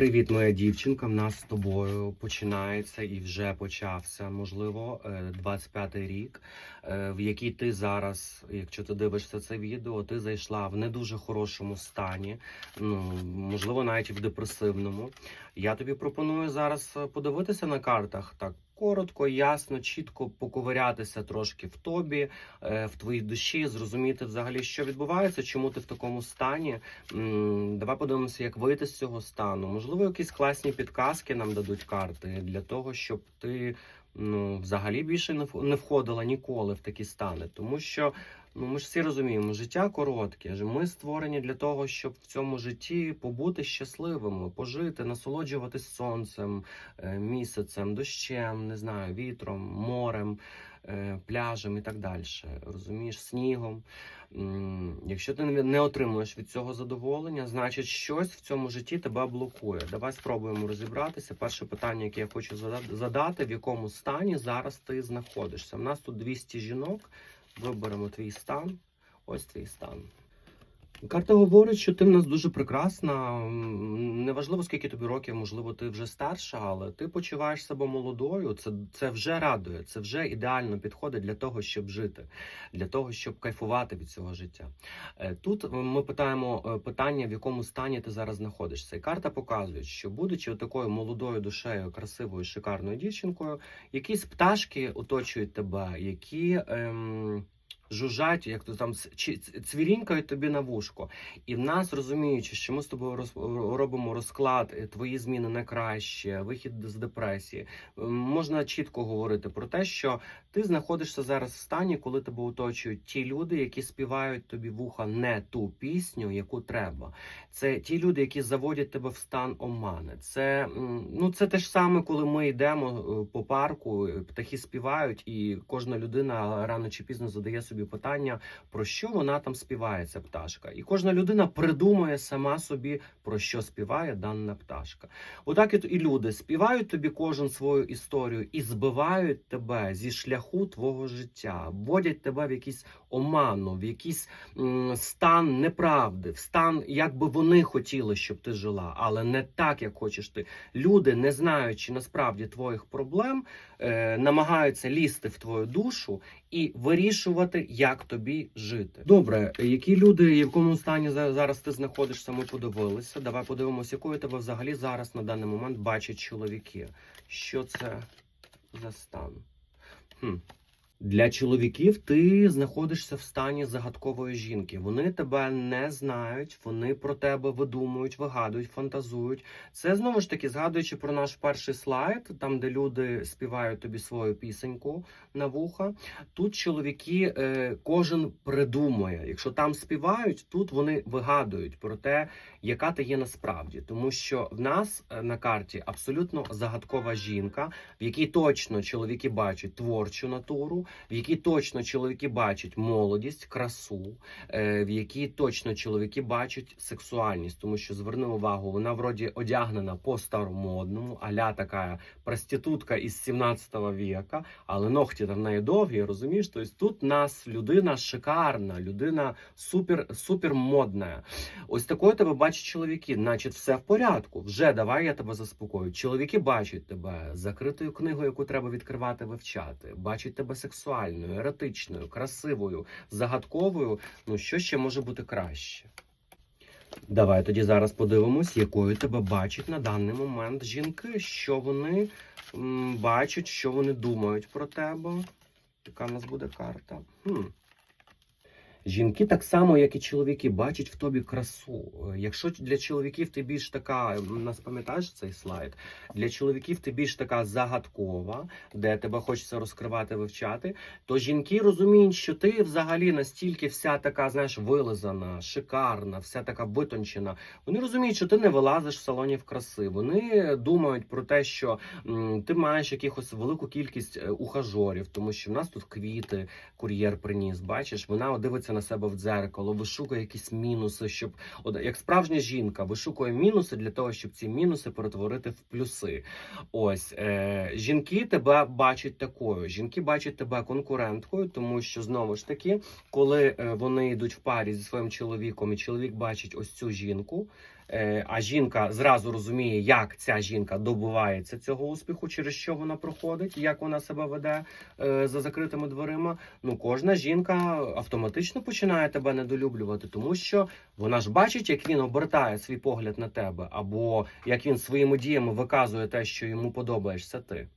Привіт, моя дівчинка. В нас з тобою починається і вже почався, можливо, е, 25-й рік, е, в який ти зараз, якщо ти дивишся це відео, ти зайшла в не дуже хорошому стані, ну можливо, навіть в депресивному. Я тобі пропоную зараз е, подивитися на картах так. Коротко, ясно, чітко поковирятися трошки в тобі, е, в твоїй душі, зрозуміти взагалі, що відбувається, чому ти в такому стані. Давай подивимося, як вийти з цього стану. Можливо, якісь класні підказки нам дадуть карти для того, щоб ти ну, взагалі більше не входила ніколи в такі стани. Тому що ну, ми ж всі розуміємо, життя коротке. Ми створені для того, щоб в цьому житті побути щасливими, пожити, насолоджуватись сонцем, е, місяцем, дощем, не знаю, вітром, морем. е, Пляжем і так далі, розумієш, снігом. Якщо ти не отримуєш від цього задоволення, значить щось в цьому житті тебе блокує. Давай спробуємо розібратися. Перше питання, яке я хочу зада- задати, в якому стані зараз ти знаходишся. У нас тут 200 жінок. Виберемо твій стан. Ось твій стан. Карта говорить, що ти в нас дуже прекрасна. Неважливо, скільки тобі років, можливо, ти вже старша, але ти почуваєш себе молодою. Це, це вже радує, це вже ідеально підходить для того, щоб жити, для того, щоб кайфувати від цього життя. Е, Тут ми питаємо е, питання, в якому стані ти зараз знаходишся. І карта показує, що будучи такою молодою душею, красивою, шикарною дівчинкою, якісь пташки оточують тебе, які. Ем, жужжать, як то там цвірінькають тобі на вушко. І в нас, розуміючи, що ми з тобою роз- робимо розклад, е, твої зміни на краще, вихід з депресії, е, можна чітко говорити про те, що ти знаходишся зараз в стані, коли тебе оточують ті люди, які співають тобі в ухо не ту пісню, яку треба. Це ті люди, які заводять тебе в стан омани. Це ну це те ж саме, коли ми йдемо е, по парку, птахи співають, і кожна людина рано чи пізно задає собі питання, про що вона там співає, ця пташка. І кожна людина придумує сама собі про що співає дана пташка. Отак і люди співають тобі кожен свою історію і збивають тебе зі шляху твого життя, вводять тебе в якийсь оману, в якийсь м, стан неправди, в стан, як би вони хотіли, щоб ти жила, але не так, як хочеш ти. Люди, не знаючи насправді твоїх проблем, е, намагаються лізти в твою душу і вирішувати, як тобі жити. Добре, які люди, в якому стані за- зараз ти знаходишся, ми подивилися. Давай подивимося, якою тебе взагалі зараз на даний момент бачать чоловіки. Що це за стан? Хм. Для чоловіків ти знаходишся в стані загадкової жінки. Вони тебе не знають, вони про тебе видумують, вигадують, фантазують. Це знову ж таки, згадуючи про наш перший слайд, там де люди співають тобі свою пісеньку на вуха. Тут чоловіки е, кожен придумує. Якщо там співають, тут вони вигадують про те, яка ти є насправді, тому що в нас е, на карті абсолютно загадкова жінка, в якій точно чоловіки бачать творчу натуру, в якій точно чоловіки бачать молодість, красу, е, в якій точно чоловіки бачать сексуальність, тому що зверни увагу, вона вроді одягнена по старомодному, аля така проститутка із 17 віка, але ногті там в неї довгі, розумієш? Тобто тут нас людина шикарна, людина супер, супер модна. Ось такою тебе бачать чоловіки, значить, все в порядку. Вже давай я тебе заспокою. Чоловіки бачать тебе закритою книгою, яку треба відкривати, вивчати. Бачать тебе сексуальною, еротичною, красивою, загадковою. Ну що ще може бути краще? Давай тоді зараз подивимось, якою тебе бачать на даний момент жінки, що вони м, бачать, що вони думають про тебе. Яка в нас буде карта? Хм. Жінки так само, як і чоловіки, бачать в тобі красу. Е, Якщо для чоловіків ти більш така, нас пам'ятаєш цей слайд? Для чоловіків ти більш така загадкова, де тебе хочеться розкривати, вивчати, то жінки розуміють, що ти взагалі настільки вся така, знаєш, вилизана, шикарна, вся така витончена. Вони розуміють, що ти не вилазиш в салонів краси. Вони думають про те, що ти маєш якихось велику кількість е, ухажорів, тому що в нас тут квіти, кур'єр приніс. Бачиш, вона дивиться на себе в дзеркало, вишукує якісь мінуси, щоб от як справжня жінка вишукує мінуси для того, щоб ці мінуси перетворити в плюси. Ось е, жінки тебе бачать такою. Жінки бачать тебе конкуренткою, тому що знову ж таки, коли е, вони йдуть в парі зі своїм чоловіком, і чоловік бачить ось цю жінку. Е, а жінка зразу розуміє, як ця жінка добувається цього успіху, через що вона проходить, як вона себе веде е, за закритими дверима. Ну, кожна жінка автоматично починає тебе недолюблювати, тому що вона ж бачить, як він обертає свій погляд на тебе, або як він своїми діями виказує те, що йому подобаєшся ти.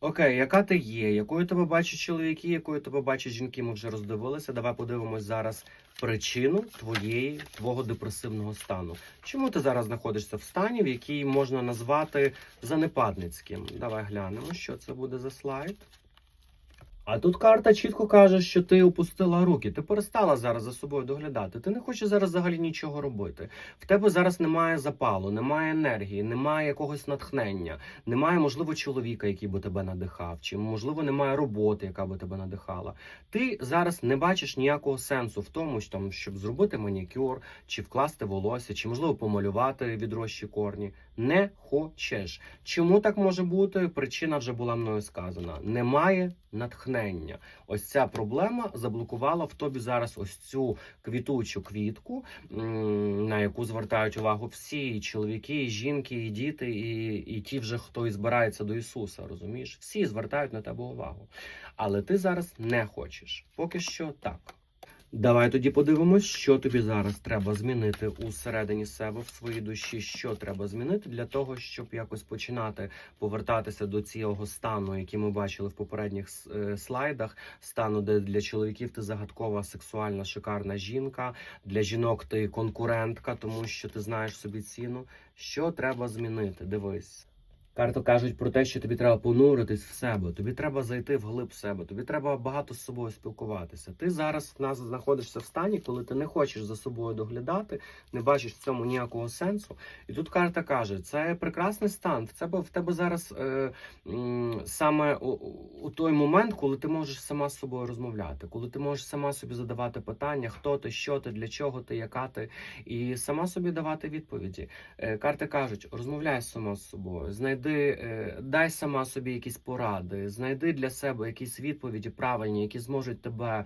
Окей, яка ти є? Якою тебе бачать чоловіки, якою тебе бачать жінки? Ми вже роздивилися. Давай подивимось зараз причину твоєї твого депресивного стану. Чому ти зараз знаходишся в стані, в який можна назвати занепадницьким? Давай глянемо, що це буде за слайд. А тут карта чітко каже, що ти опустила руки. Ти перестала зараз за собою доглядати. Ти не хочеш зараз взагалі нічого робити. В тебе зараз немає запалу, немає енергії, немає якогось натхнення, немає, можливо, чоловіка, який би тебе надихав, чи можливо немає роботи, яка би тебе надихала. Ти зараз не бачиш ніякого сенсу в тому, що, щоб зробити манікюр, чи вкласти волосся, чи можливо помалювати відрощі корні. Не хочеш. Чому так може бути? Причина вже була мною сказана. Немає натхнення. Ось ця проблема заблокувала в тобі зараз ось цю квітучу квітку, на яку звертають увагу всі і чоловіки, і жінки, і діти, і, і ті, вже хто і збирається до Ісуса. Розумієш? Всі звертають на тебе увагу. Але ти зараз не хочеш. Поки що так. Давай тоді подивимось, що тобі зараз треба змінити усередині себе в своїй душі. Що треба змінити для того, щоб якось починати повертатися до цього стану, який ми бачили в попередніх е, слайдах. Стану, де для чоловіків ти загадкова, сексуальна, шикарна жінка, для жінок ти конкурентка, тому що ти знаєш собі ціну. Що треба змінити? Дивись. Карти кажуть про те, що тобі треба понуритись в себе, тобі треба зайти вглиб себе, тобі треба багато з собою спілкуватися. Ти зараз в нас знаходишся в стані, коли ти не хочеш за собою доглядати, не бачиш в цьому ніякого сенсу. І тут карта каже: це прекрасний стан. В тебе в тебе зараз е, саме у, у той момент, коли ти можеш сама з собою розмовляти, коли ти можеш сама собі задавати питання, хто ти, що ти, для чого ти, яка ти, і сама собі давати відповіді. Е, Карти кажуть, розмовляй сама з собою, знайди, е, дай сама собі якісь поради, знайди для себе якісь відповіді правильні, які зможуть тебе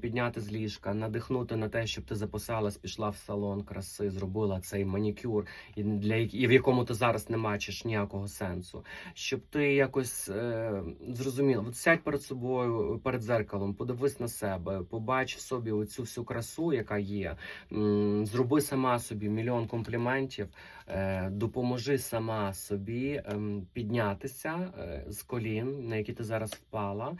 підняти з ліжка, надихнути на те, щоб ти записалась, пішла в салон краси, зробила цей манікюр, і для і в якому ти зараз не бачиш ніякого сенсу. Щоб ти якось е, зрозуміла, от сядь перед собою, перед зеркалом, подивись на себе, побач в собі оцю всю красу, яка є. Зроби сама собі мільйон компліментів, е, допоможи сама собі піднятися е, з колін, на які ти зараз впала,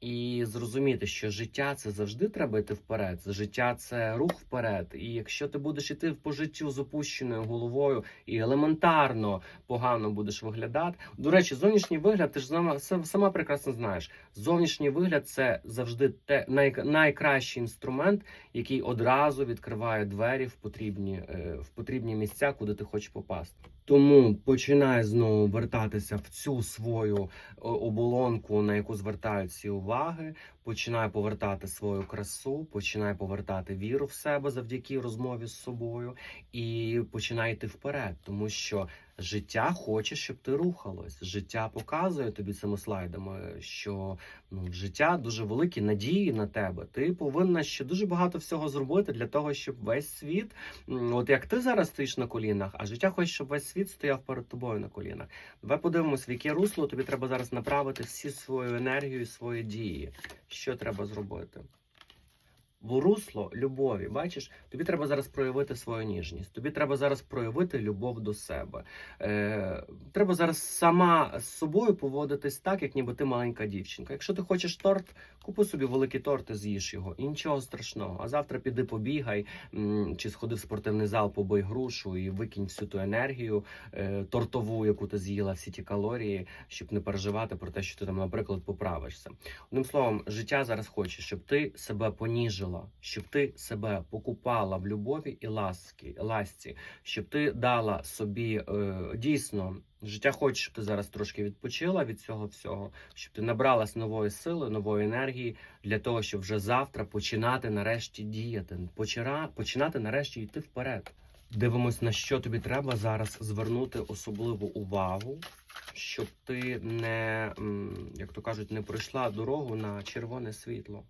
і зрозуміти, що життя це завжди треба йти вперед. Життя це рух вперед. І якщо ти будеш іти по життю з опущеною головою і елементарно погано будеш виглядати. До речі, зовнішній вигляд, ти ж сама, сама прекрасно знаєш. Зовнішній вигляд це завжди те най, найкращий інструмент, який одразу відкриває двері в потрібні, е, в потрібні місця, куди ти хочеш попасти. Тому починає знову вертатися в цю свою оболонку, на яку звертають всі уваги. починає повертати свою красу, починає повертати віру в себе завдяки розмові з собою, і починай йти вперед, тому що життя хоче, щоб ти рухалось. Життя показує тобі цими слайдами, що ну, життя дуже великі надії на тебе. Ти повинна ще дуже багато всього зробити для того, щоб весь світ, от як ти зараз стоїш на колінах, а життя хоче, щоб весь світ стояв перед тобою на колінах. Давай подивимось, в яке русло тобі треба зараз направити всі свою енергію свої дії. Що треба зробити? В русло любові, бачиш, тобі треба зараз проявити свою ніжність. Тобі треба зараз проявити любов до себе. Е, треба зараз сама з собою поводитись так, як ніби ти маленька дівчинка. Якщо ти хочеш торт, купи собі великий торт і з'їж його. І нічого страшного. А завтра піди побігай, чи сходи в спортивний зал, побий грушу і викинь всю ту енергію е, тортову, яку ти з'їла, всі ті калорії, щоб не переживати про те, що ти там, наприклад, поправишся. Одним словом, життя зараз хоче, щоб ти себе поніжила, щоб ти себе покупала в любові і ласки, ласці, щоб ти дала собі е, дійсно. Життя хоче, щоб ти зараз трошки відпочила від цього всього, щоб ти набралась нової сили, нової енергії для того, щоб вже завтра починати нарешті діяти, почина, починати нарешті йти вперед. Дивимось, на що тобі треба зараз звернути особливу увагу, щоб ти не, як то кажуть, не пройшла дорогу на червоне світло.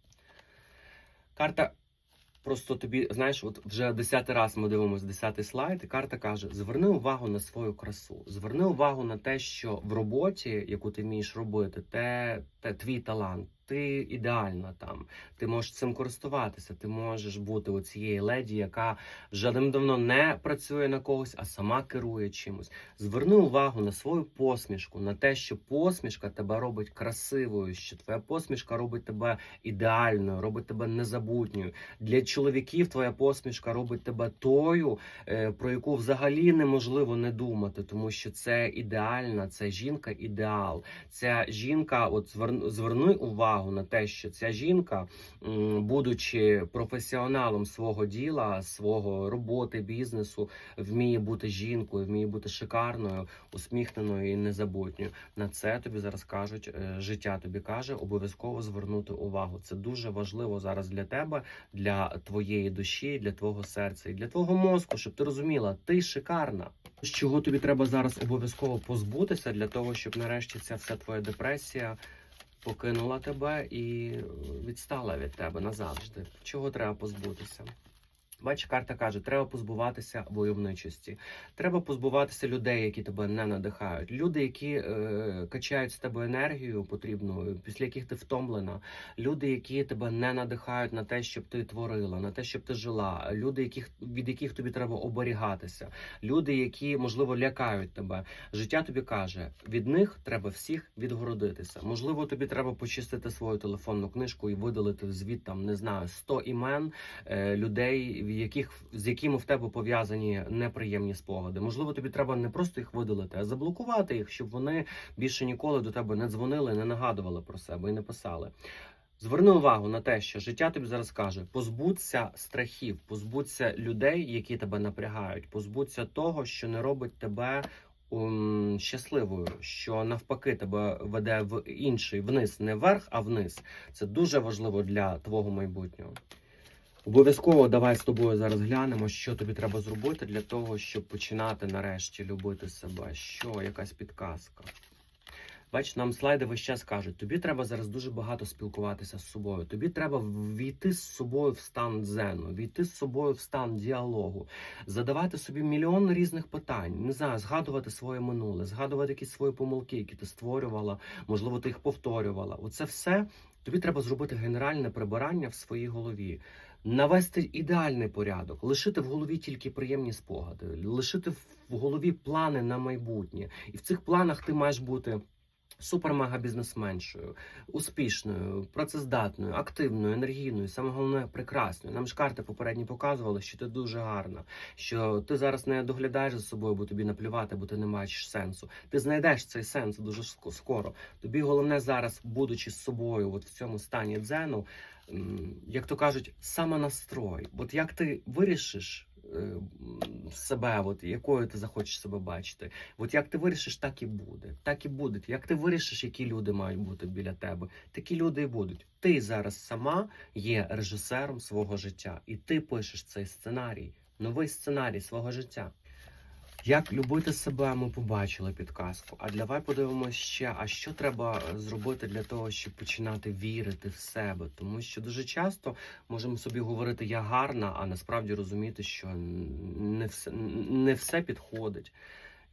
Карта просто тобі, знаєш, от вже десятий раз ми дивимося десятий слайд, і карта каже: зверни увагу на свою красу, зверни увагу на те, що в роботі, яку ти вмієш робити, те, те твій талант. Ти ідеальна там, ти можеш цим користуватися. Ти можеш бути у цієї леді, яка вже давно не працює на когось, а сама керує чимось. Зверни увагу на свою посмішку, на те, що посмішка тебе робить красивою, що твоя посмішка робить тебе ідеальною, робить тебе незабутньою. Для чоловіків твоя посмішка робить тебе тою, е, про яку взагалі неможливо не думати, тому що це ідеальна, це жінка ідеал. Ця жінка, от зверну, зверни увагу на те, що ця жінка, будучи професіоналом свого діла, свого роботи, бізнесу, вміє бути жінкою, вміє бути шикарною, усміхненою і незабутньою. На це тобі зараз кажуть, е, життя тобі каже, обов'язково звернути увагу. Це дуже важливо зараз для тебе, для твоєї душі, для твого серця і для твого мозку, щоб ти розуміла, ти шикарна. З чого тобі треба зараз обов'язково позбутися для того, щоб нарешті ця вся твоя депресія покинула тебе і відстала від тебе назавжди. Чого треба позбутися? Бач, карта каже, треба позбуватися войовничості. Треба позбуватися людей, які тебе не надихають. Люди, які е, качають з тебе енергію потрібну, після яких ти втомлена. Люди, які тебе не надихають на те, щоб ти творила, на те, щоб ти жила. Люди, яких від яких тобі треба оберігатися. Люди, які можливо лякають тебе. Життя тобі каже, від них треба всіх відгородитися. Можливо, тобі треба почистити свою телефонну книжку і видалити звіт там, не знаю, 100 імен е, людей, в яких з якими в тебе пов'язані неприємні спогади. Можливо, тобі треба не просто їх видалити, а заблокувати їх, щоб вони більше ніколи до тебе не дзвонили, не нагадували про себе і не писали. Зверни увагу на те, що життя тобі зараз каже: позбудься страхів, позбудься людей, які тебе напрягають, позбудься того, що не робить тебе щасливою, що навпаки тебе веде в інший вниз, не вверх, а вниз. Це дуже важливо для твого майбутнього. Обов'язково давай з тобою зараз глянемо, що тобі треба зробити для того, щоб починати нарешті любити себе. Що якась підказка. Бач, нам слайди весь час кажуть, тобі треба зараз дуже багато спілкуватися з собою. Тобі треба війти з собою в стан дзену, війти з собою в стан діалогу, задавати собі мільйон різних питань, не знаю, згадувати своє минуле, згадувати якісь свої помилки, які ти створювала, можливо, ти їх повторювала. Оце все тобі треба зробити генеральне прибирання в своїй голові. Навести ідеальний порядок, лишити в голові тільки приємні спогади, лишити в голові плани на майбутнє, і в цих планах ти маєш бути супер-мега бізнесменшою, успішною, працездатною, активною, енергійною, саме головне прекрасною. Нам ж карти попередні показували, що ти дуже гарна, що ти зараз не доглядаєш за собою, бо тобі наплювати, бо ти не маєш сенсу. Ти знайдеш цей сенс дуже ск- скоро. Тобі головне зараз, будучи з собою, от в цьому стані дзену, як то кажуть, самонастрой. От як ти вирішиш. е, Себе, от якою ти захочеш себе бачити, от як ти вирішиш, так і буде. Так і буде. Як ти вирішиш, які люди мають бути біля тебе, такі люди і будуть. Ти зараз сама є режисером свого життя, і ти пишеш цей сценарій, новий сценарій свого життя. Як любити себе, ми побачили підказку. А давай подивимося ще, а що треба зробити для того, щоб починати вірити в себе. Тому що дуже часто можемо собі говорити я гарна, а насправді розуміти, що не все, не все підходить.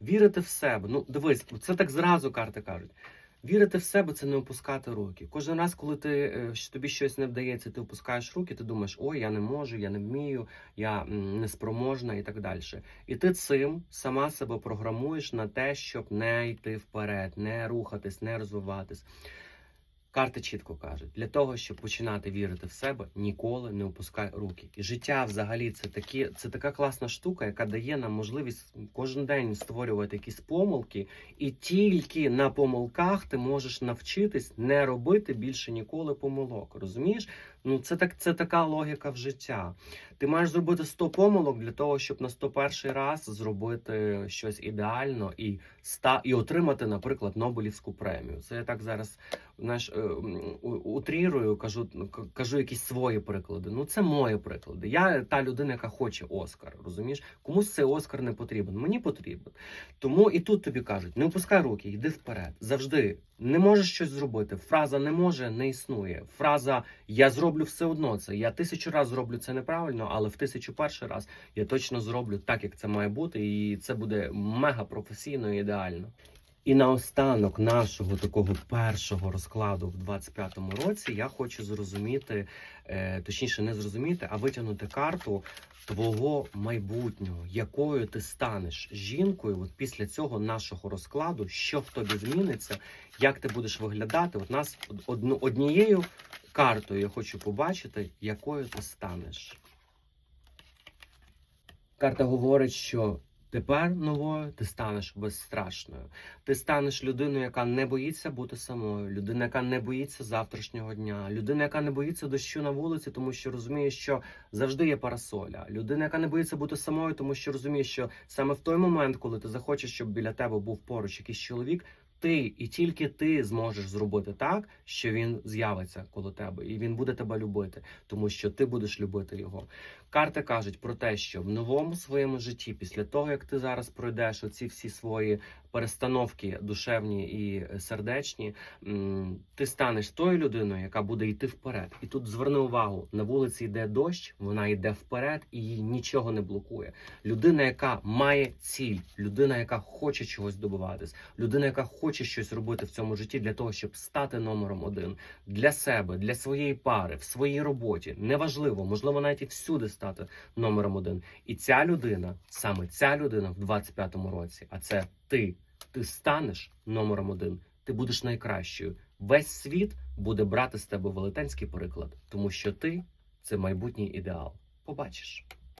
Вірити в себе. Ну, дивись, це так зразу карти кажуть. Вірити в себе це не опускати руки. Кожен раз, коли ти е, тобі щось не вдається, ти опускаєш руки, ти думаєш, ой, я не можу, я не вмію, я неспроможна і так далі. І ти цим сама себе програмуєш на те, щоб не йти вперед, не рухатись, не розвиватись. Карти чітко кажуть, для того, щоб починати вірити в себе, ніколи не опускай руки. І життя взагалі це такі, це така класна штука, яка дає нам можливість кожен день створювати якісь помилки, і тільки на помилках ти можеш навчитись не робити більше ніколи помилок. Розумієш? Ну це так, це така логіка в життя. Ти маєш зробити 100 помилок для того, щоб на 101 раз зробити щось ідеально і ста і отримати, наприклад, Нобелівську премію. Це я так зараз знаєш, е, утрірую, кажу, ну, кажу якісь свої приклади. Ну це мої приклади. Я та людина, яка хоче Оскар. Розумієш? Комусь цей Оскар не потрібен. Мені потрібен. Тому і тут тобі кажуть: не опускай руки, йди вперед. Завжди не можеш щось зробити. Фраза не може не існує. Фраза я зроблю все одно це. Я тисячу раз зроблю це неправильно, але в тисячу перший раз я точно зроблю так, як це має бути, і це буде мега професійно і ідеально. І наостанок нашого такого першого розкладу в 25-му році я хочу зрозуміти, е, точніше, не зрозуміти, а витягнути карту твого майбутнього, якою ти станеш жінкою. От після цього нашого розкладу, що в тобі зміниться, як ти будеш виглядати. От нас однією картою я хочу побачити, якою ти станеш. Карта говорить, що тепер новою ти станеш безстрашною. Ти станеш людиною, яка не боїться бути самою, людина, яка не боїться завтрашнього дня, людина, яка не боїться дощу на вулиці, тому що розуміє, що завжди є парасоля. Людина, яка не боїться бути самою, тому що розуміє, що саме в той момент, коли ти захочеш, щоб біля тебе був поруч якийсь чоловік. Ти і тільки ти зможеш зробити так, що він з'явиться коло тебе, і він буде тебе любити, тому що ти будеш любити його. Карти кажуть про те, що в новому своєму житті, після того як ти зараз пройдеш оці всі свої перестановки душевні і е, сердечні, ти станеш тою людиною, яка буде йти вперед. І тут зверни увагу: на вулиці йде дощ, вона йде вперед і її нічого не блокує. Людина, яка має ціль, людина, яка хоче чогось добиватись, людина, яка хоче щось робити в цьому житті для того, щоб стати номером один для себе, для своєї пари, в своїй роботі. Неважливо, можливо, навіть і всюди стати номером один. І ця людина, саме ця людина в 25-му році, а це ти. Ти станеш номером один. Ти будеш найкращою. Весь світ буде брати з тебе велетенський приклад, тому що ти це майбутній ідеал. Побачиш.